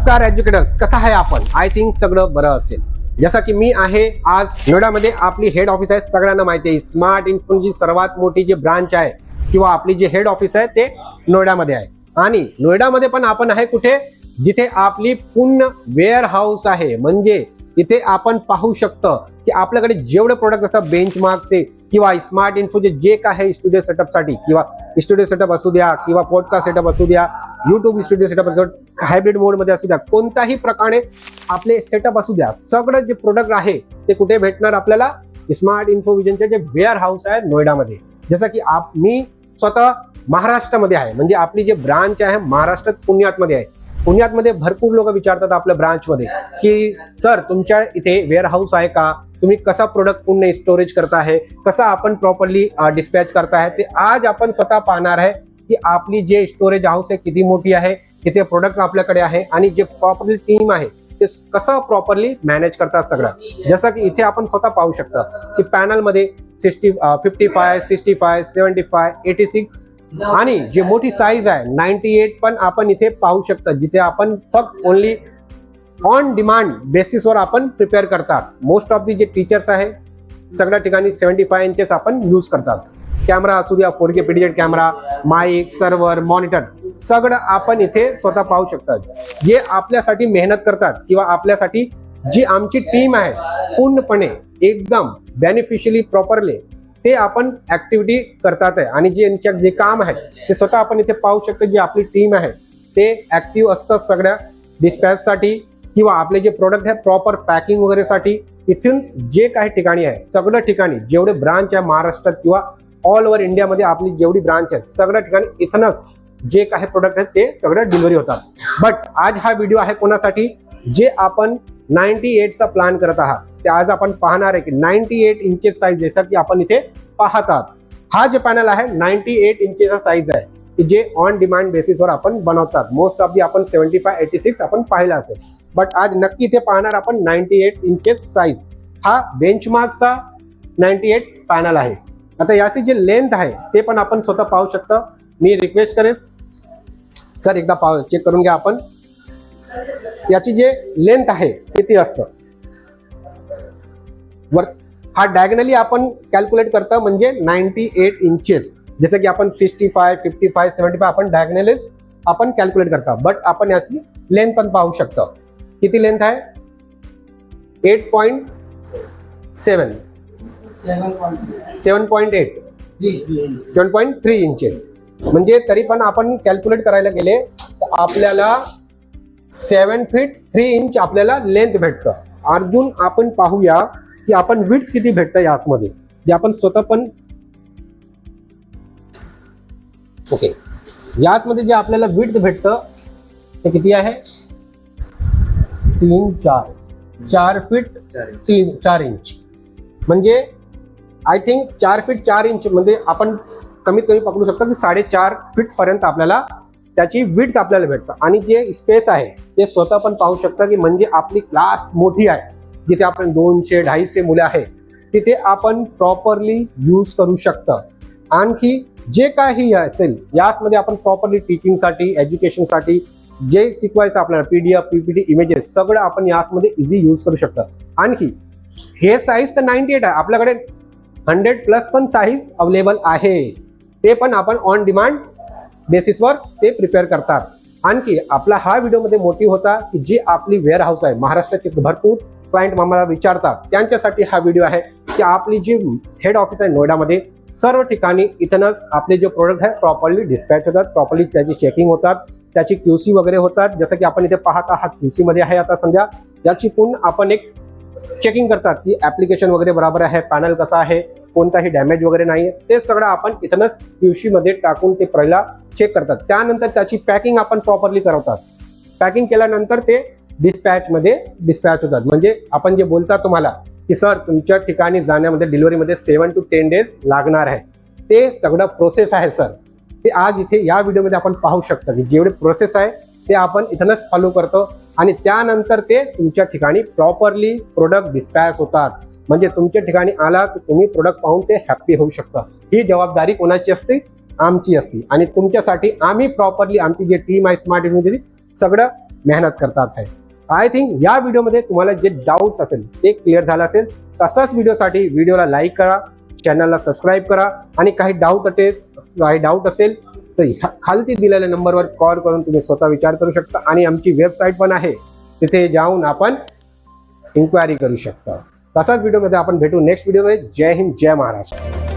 नमस्कार एज्युकेटर्स कसं आहे आपण? आय थिंक सगळं बरं असेल. जसं की मी आहे आज नोएडामध्ये आपली हेड ऑफिस आहे सगळ्यांना माहिती आहे. स्मार्ट इन्फोची सर्वात मोठी जी ब्रांच आहे किंवा आपली जी हेड ऑफिस आहे ते नोएडामध्ये आहे. आणि नोएडामध्ये पण आपण आहे कुठे? जिथे आपली पूर्ण वेअर हाऊस आहे. म्हणजे इथे आपण पाहू शकतो की आपल्याकडे जेवढे प्रोडक्ट असतात बेंचमार्कचे किंवा स्मार्ट इन्फोचे जे काय आहे स्टुडिओ सेटअपसाठी किंवा स्टुडिओ सेटअप असू द्या किंवा पॉडकास्ट सेटअप असू द्या युट्यूब स्टुडिओ सेटअप असू हायब्रिड मोडमध्ये असू द्या कोणत्याही प्रकारे आपले सेटअप असू द्या सगळं जे प्रोडक्ट आहे ते कुठे भेटणार आपल्याला? स्मार्ट इन्फो विजनचे जे वेअर हाऊस आहे नोएडामध्ये. जसं की आप मी स्वतः महाराष्ट्रामध्ये आहे. म्हणजे आपली जे ब्रांच आहे महाराष्ट्रात पुण्यातमध्ये आहे. पुण्यातमध्ये भरपूर लोक विचारतात आपल्या ब्रांचमध्ये की सर तुमच्या इथे वेअर हाऊस आहे का? तुम्ही कसा प्रोडक्ट पूर्ण स्टोरेज करता आहे कसा आपण प्रॉपरली डिस्पॅच करता आहे ते आज आपण स्वतः पाहणार आहे की आपली जे स्टोरेज हाऊस आहे किती मोठी आहे किती प्रोडक्ट आपल्याकडे आहे आणि जे प्रॉपरली टीम आहे ते कसं प्रॉपरली मॅनेज करतात सगळं. जसं की इथे आपण स्वतः पाहू शकता की पॅनलमध्ये sixty fifty five sixty five seventy five eighty six आणि जे मोठी साईज आहे नाईन्टी एट पण आपण इथे पाहू शकता जिथे आपण फक्त ओनली ऑन डिमांड बेसिसवर आपण प्रिपेअर करतात. मोस्ट ऑफ दी जे टीचर्स आहे सगळ्या ठिकाणी सेव्हन्टी फाय इंचेस आपण यूज करतात. कॅमेरा असू द्या फोर के पीडीजेट कॅमेरा माईक सर्व्हर मॉनिटर सगळं आपण इथे स्वतः पाहू शकतात. जे आपल्यासाठी मेहनत करतात किंवा आपल्यासाठी जी आमची टीम आहे पूर्णपणे एकदम बेनिफिशियली प्रॉपरली ते आपण ऍक्टिव्हिटी करतात आहे. आणि जे यांच्या जे काम आहे ते स्वतः आपण इथे पाहू शकतो जी आपली टीम आहे ते ऍक्टिव्ह असतात सगळ्या डिस्पॅचसाठी किंवा आपले जे प्रोडक्ट आहे प्रॉपर पॅकिंग वगैरे साठी इथून जे काही ठिकाणी आहे सगळं ठिकाणी जेवढे ब्रांच आहे महाराष्ट्रात किंवा ऑल ओव्हर इंडियामध्ये आपली जेवढी ब्रांच आहे सगळ्या ठिकाणी इथूनच जे काही प्रोडक्ट आहेत ते सगळं डिलिव्हरी होतात. बट आज हा व्हिडिओ आहे कोणासाठी? जे आपण नाईन्टी एटचा प्लॅन करत आहात ते आज आपण पाहणार आहे की नाईन्टी एट इंचेस साईज जसं की आपण इथे पाहतात हा जे पॅनल आहे नाईन्टी एट इंचेचा साईज आहे की जे ऑन डिमांड बेसिसवर आपण बनवतात. मोस्ट ऑफ दी आपण सेव्हन्टी फाय एटी सिक्स आपण पाहिलं असेल. बट आज नक्की इथे पाहणार आपण नाईन्टी एट इंचेस साईज हा बेंचमार्कचा नाईन्टी एट पॅनल आहे. आता याची जे लेंथ आहे ते पण आपण स्वतः पाहू शकता. मी रिक्वेस्ट करेन. सर एकदा पाहू चेक करून घ्या आपण. याची जे लेंथ आहे किती असतं? वर हा डायगनली आपण कॅल्क्युलेट करता म्हणजे नाईन्टी एट इंचेस जसं की आपण sixty five fifty five seventy five आपण डायगनलीच आपण कॅल्क्युलेट करता. बट आपण याची लेंथ पण पाहू शकतो. किती लेंथ आहे? Eight point seven seven point eight seven point three inches म्हणजे तरी पण आपण कॅल्क्युलेट करायला गेले तर आपल्याला सेवन फीट थ्री इंच आपल्याला लेंथ भेटतं. अर्जुन आपण पाहूया की आपण विथ किती भेटतं यासमध्ये. जे आपण स्वतः पण ओके याचमध्ये जे आपल्याला विथ भेटतं ते किती आहे? तीन चार. चार फीट तीन चार इंच म्हणजे आय थिंक चार फीट चार इंच म्हणजे आपण कमीत कमी पकडू शकतो की साडेचार फीट पर्यंत आपल्याला त्याची विड्थ आपल्याला भेटतं. आणि जे स्पेस आहे ते स्वतः पण पाहू शकता की म्हणजे आपली क्लास मोठी आहे. जिथे आपण दोनशे ढाईशे मुले आहे तिथे आपण प्रॉपरली यूज करू शकतं. आणखी जे काही असेल याचमध्ये आपण प्रॉपरली टीचिंगसाठी एज्युकेशनसाठी जे शिकवायचं आपल्याला पीडीएफ पीपीटी इमेजेस सगळं आपण यासमध्ये इझी यूज करू शकतो. आणखी हे साईज तर नाईन्टी एट आहे. आपल्याकडे हंड्रेड प्लस पण साईज अवेलेबल आहे. ते पण आपण ऑन डिमांड बेसिसवर ते प्रिपेअर करतात. आणखी आपला हा व्हिडिओमध्ये मोटिव्ह होता की जी आपली वेअर हाऊस आहे महाराष्ट्राचे भरपूर क्लायंट आम्हाला विचारतात. त्यांच्यासाठी हा व्हिडिओ आहे की आपली जी हेड ऑफिस आहे नोएडामध्ये सर्व ठिकाणी इथनच आपले जे प्रोडक्ट आहे प्रॉपरली डिस्पॅच होतात प्रॉपरली त्याची चेकिंग होतात. त्याची क्यूसी वगैरे होतात. जसं की आपण इथे पाहत आहात क्यूसी मध्ये आहे आता सध्या. याची पण आपण एक चेकिंग करतात की ऍप्लिकेशन वगैरे बरोबर आहे पॅनल कसा आहे कोणताही डॅमेज वगैरे नाही आहे ते सगळं आपण इथनच क्यूसी मध्ये टाकून ते पहिला चेक करतात. त्यानंतर त्याची पॅकिंग आपण प्रॉपरली करवतात. पॅकिंग केल्यानंतर ते डिस्पॅच मध्ये डिस्पॅच होतात. म्हणजे आपण जे बोलता तुम्हाला की सर तुमच्या ठिकाणी जाण्यामध्ये डिलिव्हरीमध्ये सेवन टू टेन डेज लागणार आहे. ते सगळं प्रोसेस आहे सर. ते आज इथे या व्हिडिओमध्ये आपण पाहू शकता की जेवढे प्रोसेस आहे ते आपण इथनच फॉलो करतो. आणि त्यानंतर ते तुमच्या ठिकाणी प्रॉपरली प्रोडक्ट डिस्पॅच होतात. म्हणजे तुमच्या ठिकाणी आला की तुम्ही प्रोडक्ट पाहून ते हॅप्पी होऊ शकता. ही जबाबदारी कोणाची असते? आमची असते. आणि तुमच्यासाठी आम्ही प्रॉपरली आमची जे टीम आहे स्मार्ट युनिव्हर्सिटी सगळं मेहनत करतात आहे आय थिंक या व्हिडिओमध्ये तुम्हाला जे डाऊट्स असेल ते क्लिअर झालं असेल तसाच व्हिडिओसाठी व्हिडिओला लाईक करा. चॅनलला सबस्क्राईब करा. आणि काही डाऊट असेल काही डाऊट असेल तर ह्या खालती दिलेल्या नंबरवर कॉल करून तुम्ही स्वतः विचार करू शकता. आणि आमची वेबसाईट पण आहे. तिथे जाऊन आपण इन्क्वायरी करू शकता. तसाच व्हिडिओमध्ये आपण भेटू नेक्स्ट व्हिडिओमध्ये जय हिंद जय महाराष्ट्र.